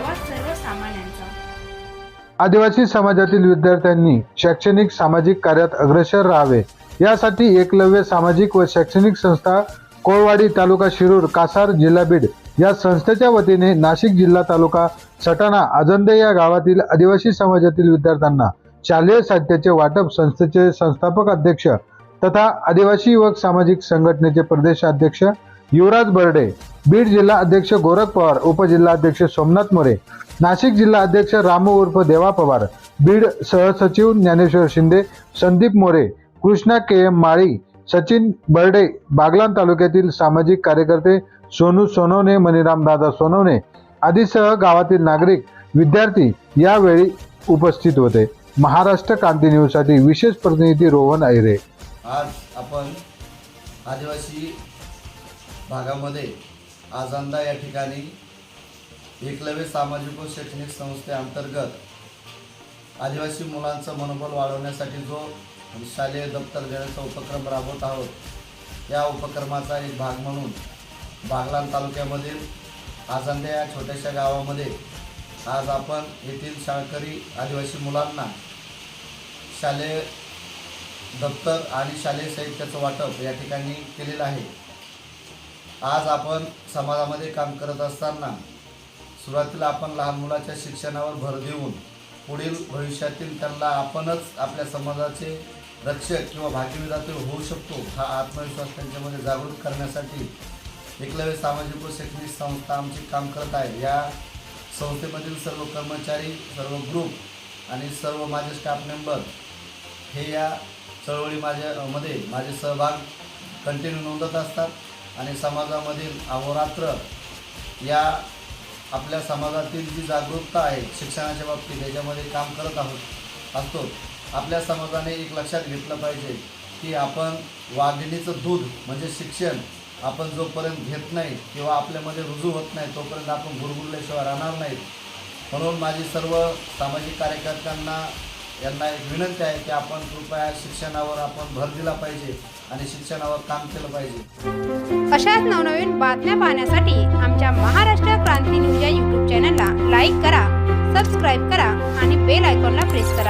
आवाज सर्वसामान्यांचा. आदिवासी समाजातील विद्यार्थ्यांनी शैक्षणिक सामाजिक कार्यात अग्रेसर राहावे. यासाठी एकलव्य सामाजिक व शैक्षणिक संस्था कोळवाडी तालुका शिरूर कासार जिल्हा बीड या संस्थेच्या वतीने नाशिक जिल्हा तालुका सटाणा अजंदे या गावातील आदिवासी समाजातील विद्यार्थ्यांना शालेय साहित्याचे वाटप संस्थेचे संस्थापक अध्यक्ष तथा आदिवासी युवक सामाजिक संघटनेचे प्रदेशाध्यक्ष युवराज बर्डे बीड जिल्हा अध्यक्ष गोरख पवार उपजिल्हाध्यक्ष सोमनाथ मोरे नाशिक जिल्हा अध्यक्ष रामू उर्फ देवा पवार बीड सहसचिव ज्ञानेश्वर शिंदे संदीप मोरे कृष्णा के एम माळी सचिन बर्डे बागलान तालुक्यातील सामाजिक कार्यकर्ते सोनू सोनवणे मणिराम दादा सोनवणे आदीसह गावातील नागरिक विद्यार्थी यावेळी उपस्थित होते. महाराष्ट्र क्रांती न्यूजसाठी विशेष प्रतिनिधी रोहन ऐरे आज आपण आदिवासी भागामध्ये आजांदा या ठिकाणी एकलव्य सामाजिक व शैक्षणिक संस्थेअंतर्गत आदिवासी मुलांचं मनोबल वाढवण्यासाठी जो शालेय दप्तर देण्याचा उपक्रम राबवत आहोत या उपक्रमाचा एक भाग म्हणून बागलाण तालुक्यामधील आजांदा या छोट्याशा गावामध्ये आज आपण येथील शाळकरी आदिवासी मुलांना शालेय दप्तर आणि शालेय साहित्याचं वाटप या ठिकाणी केलेलं आहे. आज आपण समाजामध्ये काम करत असताना सुरुवातीला आपण लहान मुलाच्या शिक्षणावर भर देऊन पुढील भविष्यातील त्यांना आपणच आपल्या समाजाचे रक्षक किंवा भाग्यविधाते होऊ शकतो हा आत्मविश्वास त्यांच्यामध्ये जागृत करण्यासाठी एकलव्य सामाजिक व शैक्षणिक संस्था आमचे काम करत आहे. या संस्थेमधील सर्व कर्मचारी सर्व ग्रुप आणि सर्व माझे स्टाफ मेंबर हे या चळवळी माझ्या मध्ये माझे सहभाग कंटिन्यू नोंदत असतात. आणि समाजामधील अहोरात्र या आपल्या समाजातील जी जागरूकता आहे शिक्षणाच्या बाबतीत याच्यामध्ये काम करत आहोत असतो. आपल्या समाजाने एक लक्षात घेतलं पाहिजे की आपण वाघिणीचं दूध म्हणजे शिक्षण आपण जोपर्यंत घेत नाही किंवा आपल्यामध्ये रुजू होत नाही तोपर्यंत आपण गुरगुरल्याशिवाय राहणार नाहीत. म्हणून माझी सर्व सामाजिक कार्यकर्त्यांना यांना एक विनंती आहे की आपण कृपया शिक्षणावर आपण भर दिला पाहिजे आणि शिक्षणावर काम केलं पाहिजे. अशाच नवनवीन बातम्या पाहण्यासाठी आमच्या महाराष्ट्र क्रांती न्यूज या यूट्यूब चॅनलला लाईक करा सबस्क्राईब करा आणि बेल आयकॉनला प्रेस करा.